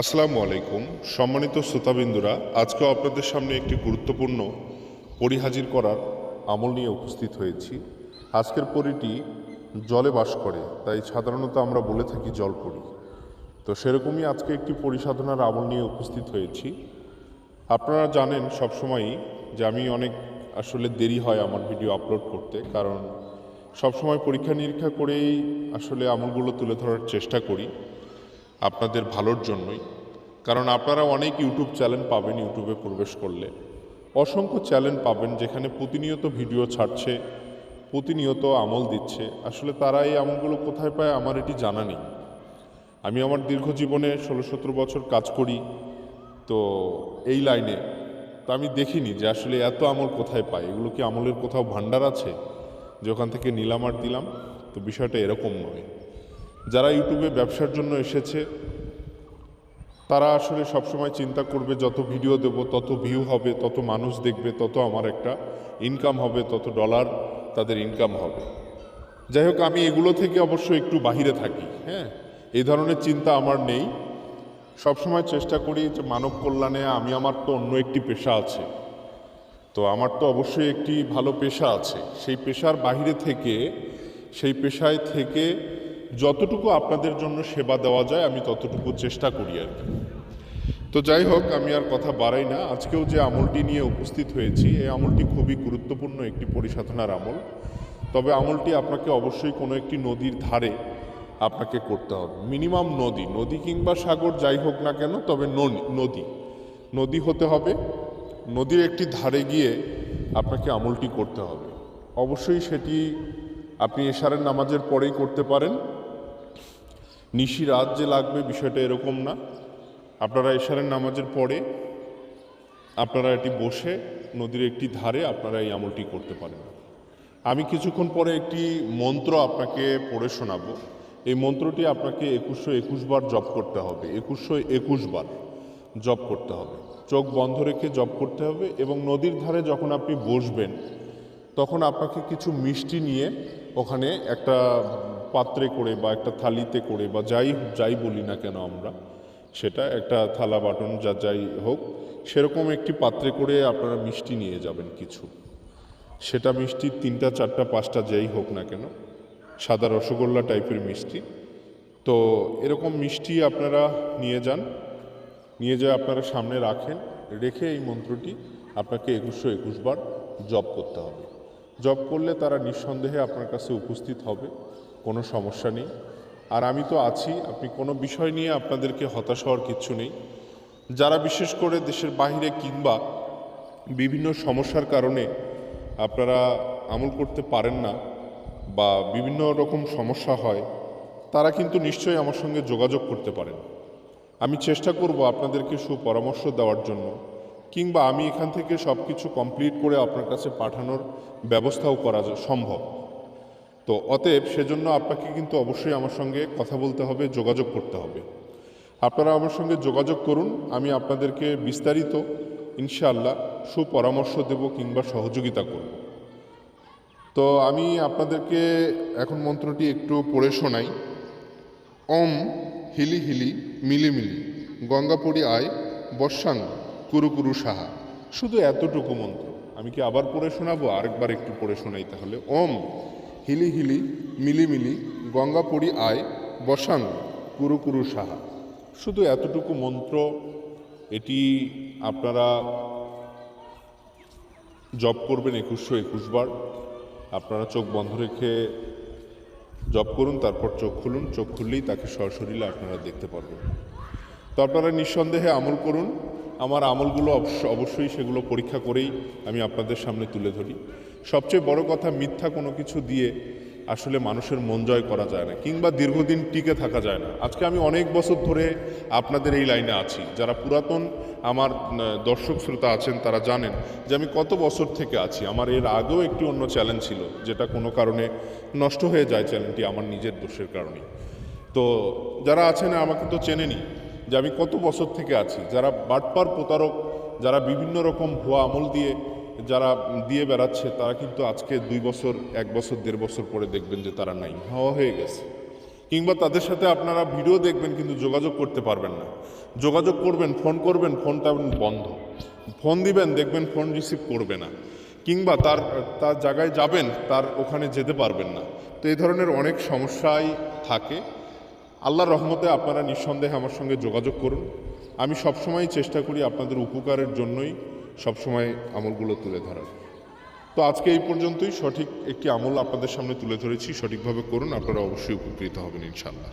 আসসালামু আলাইকুম। সম্মানিত শ্রোতাবিন্দুরা, আজকেও আপনাদের সামনে একটি গুরুত্বপূর্ণ পরিহাজির করার আমল নিয়ে উপস্থিত হয়েছি। আজকের পরিটি জলে বাস করে, তাই সাধারণত আমরা বলে থাকি জল পরি। তো সেরকমই আজকে একটি পরিসাধনার আমল নিয়ে উপস্থিত হয়েছি। আপনারা জানেন সবসময়ই যে আমি অনেক আসলে দেরি হয় আমার ভিডিও আপলোড করতে, কারণ সবসময় পরীক্ষা নিরীক্ষা করেই আসলে আমলগুলো তুলে ধরার চেষ্টা করি। আপনাদের ভালোর জন্যই। কারণ আপনারা অনেক ইউটিউব চ্যানেল পাবেন, ইউটিউবে প্রবেশ করলে। অসংখ্য চ্যানেল পাবেন যেখানে প্রতিনিয়ত ভিডিও ছাড়ছে, প্রতিনিয়ত আমল দিচ্ছে। আসলে তারা এই আমলগুলো কোথায় পায় আমার এটি জানা নেই। আমি আমার দীর্ঘ জীবনে ষোলো সতেরো বছর কাজ করি, তো এই লাইনে তো আমি দেখিনি যে আসলে এত আমল কোথায় পাই এগুলো কি আমলের কোথাও ভান্ডার আছে? যে ওখান থেকে নিলাম আর দিলাম? তো বিষয়টা এরকম নয়। যারা ইউটিউবে ব্যবসার জন্য এসেছে, তারা আসলে সবসময় চিন্তা করবে, যত ভিডিও দেব, তত ভিউ হবে, তত মানুষ দেখবে, তত আমার একটা ইনকাম হবে, তত ডলার তাদের ইনকাম হবে। যাই হোক, আমি এগুলো থেকে অবশ্য একটু বাহিরে থাকি হ্যাঁ? এই ধরনের চিন্তা আমার নেই। সবসময় চেষ্টা করি যে মানব কল্যাণে আমি, আমার তো অন্য একটি পেশা আছে। তো আমার তো অবশ্যই একটি ভালো পেশা আছে। সেই পেশার বাইরে থেকে, সেই পেশায় থেকে যতটুকু আপনাদের জন্য সেবা দেওয়া যায়, আমি ততটুকু চেষ্টা করি আর কি। তো যাই হোক, আমি আর কথা বাড়াই না। আজকেও যে আমলটি নিয়ে উপস্থিত হয়েছি, এই আমলটি খুবই গুরুত্বপূর্ণ একটি পরিসাধনার আমল। তবে আমলটি আপনাকে অবশ্যই কোনো একটি নদীর ধারে আপনাকে করতে হবে। মিনিমাম নদী নদী কিংবা সাগর যাই হোক না কেন, তবে নদী। নদী হতে হবে। নদীর একটি ধারে গিয়ে আপনাকে আমলটি করতে হবে। অবশ্যই সেটি আপনি এশারের নামাজের পরেই করতে পারেন। নিশি রাত যে লাগবে বিষয়টা এরকম না। আপনারা এশারের নামাজের পরে আপনারা এটি বসে নদীর একটি ধারে আপনারা এই আমলটি করতে পারেন আমি কিছুক্ষণ পরে একটি মন্ত্র আপনাকে পড়ে শোনাবো। এই মন্ত্রটি আপনাকে একুশশো একুশ বার জপ করতে হবে। একুশশো একুশ বার জপ করতে হবে। চোখ বন্ধ রেখে জপ করতে হবে এবং নদীর ধারে যখন আপনি বসবেন, তখন আপনাকে কিছু মিষ্টি নিয়ে ওখানে একটা পাত্রে করে বা একটা থালিতে করে বা যাই যাই বলি না কেন আমরা, সেটা একটা থালা বাটন যা যাই হোক, সেরকম একটি পাত্রে করে আপনারা মিষ্টি নিয়ে যাবেন কিছু। সেটা মিষ্টি তিনটা, চারটা, পাঁচটা যাই হোক না কেন, সাদা রসগোল্লা টাইপের মিষ্টি। তো এরকম মিষ্টি আপনারা নিয়ে যান, নিয়ে যেয়ে আপনারা সামনে রাখেন, রেখে এই মন্ত্রটি আপনাকে একুশশো একুশ বার জপ করতে হবে। জপ করলে তারা নিঃসন্দেহে আপনার কাছে উপস্থিত হবে, কোনো সমস্যা নেই। আর আমি তো আছি, আপনি কোনো বিষয় নিয়ে আপনাদেরকে হতাশ হওয়ার কিচ্ছু নেই। যারা বিশেষ করে দেশের বাইরে কিংবা বিভিন্ন সমস্যার কারণে আপনারা আমল করতে পারেন না বা বিভিন্ন রকম সমস্যা হয়, তারা কিন্তু নিশ্চয়ই আমার সঙ্গে যোগাযোগ করতে পারেন। আমি চেষ্টা করব আপনাদেরকে সুপরামর্শ দেওয়ার জন্য। কিংবা আমি এখান থেকে সব কিছু কমপ্লিট করে আপনার কাছে পাঠানোর ব্যবস্থাও করা সম্ভব। তো অতএব সেজন্য আপনাকে কিন্তু অবশ্যই আমার সঙ্গে কথা বলতে হবে, যোগাযোগ করতে হবে। আপনারা আমার সঙ্গে যোগাযোগ করুন, আমি আপনাদেরকে বিস্তারিত, ইনশাআল্লাহ, সুপরামর্শ দেব কিংবা সহযোগিতা করব। তো আমি আপনাদেরকে এখন মন্ত্রটি একটু পড়ে শোনাই। ওম হিলি হিলি মিলি মিলি গঙ্গাপড়ি আয় বর্ষাং কুরু কুরু সাহা। শুধু এতটুকু মন্ত্র। আমি কি আবার পড়ে শোনাবো? আরেকবার একটু পড়ে শোনাই তাহলে। ওম হিলি হিলি মিলি মিলি গঙ্গাপড়ি আয় বর্ষাং কুরু কুরু সাহা। শুধু এতটুকু মন্ত্র, এটি আপনারা জপ করবেন একুশশো একুশ বার। আপনারা চোখ বন্ধ রেখে জব করুন, তারপর চোখ খুলুন। চোখ খুললেই তাকে সরাসরিলে আপনারা দেখতে পারবেন। তো আপনারা নিঃসন্দেহে আমল করুন। আমার আমলগুলো অবশ্য- অবশ্যই সেগুলো পরীক্ষা করেই আমি আপনাদের সামনে তুলে ধরি। সবচেয়ে বড় কথা, মিথ্যা কোনো কিছু দিয়ে আসলে মানুষের মন জয় করা যায় না, কিংবা দীর্ঘদিন টিকে থাকা যায় না। আজকে আমি অনেক বছর ধরে আপনাদের এই লাইনে আছি। যারা পুরাতন আমার দর্শক শ্রোতা আছেন, তারা জানেন যে আমি কত বছর থেকে আছি। আমার এর আগেও একটি অন্য চ্যালেঞ্জ ছিল, যেটা কোনো কারণে নষ্ট হয়ে যায় চ্যালেঞ্জটি আমার নিজের দোষের কারণে তো যারা আছেন, আমাকে তো চেনেনি যে আমি কত বছর থেকে আছি। যারা বাটপার প্রতারক, যারা বিভিন্ন রকম ভুয়া আমল দিয়ে, যারা দিয়ে বেড়াচ্ছে, তারা কিন্তু আজকে দুই বছর, এক বছর, দেড় বছর পরে দেখবেন যে তারা নাই, হাওয়া হয়ে গেছে। কিংবা তাদের সাথে আপনারা ভিডিও দেখবেন কিন্তু যোগাযোগ করতে পারবেন না। যোগাযোগ করবেন, ফোন করবেন, ফোনটা বন্ধ। ফোন দিবেন, দেখবেন ফোন রিসিভ করবে না। কিংবা তার তার জায়গায় যাবেন, তার ওখানে যেতে পারবেন না। তো এই ধরনের অনেক সমস্যাই থাকে। আল্লাহর রহমতে আপনারা নিঃসন্দেহে আমার সঙ্গে যোগাযোগ করুন। আমি সবসময় চেষ্টা করি আপনাদের উপকারের জন্যই সবসময় আমলগুলো তুলে ধরার। তো আজকে এই পর্যন্তই। সঠিক একটি আমল আপনাদের সামনে তুলে ধরেছি। সঠিকভাবে করুন, আপনারা অবশ্যই উপকৃত হবেন ইনশাল্লাহ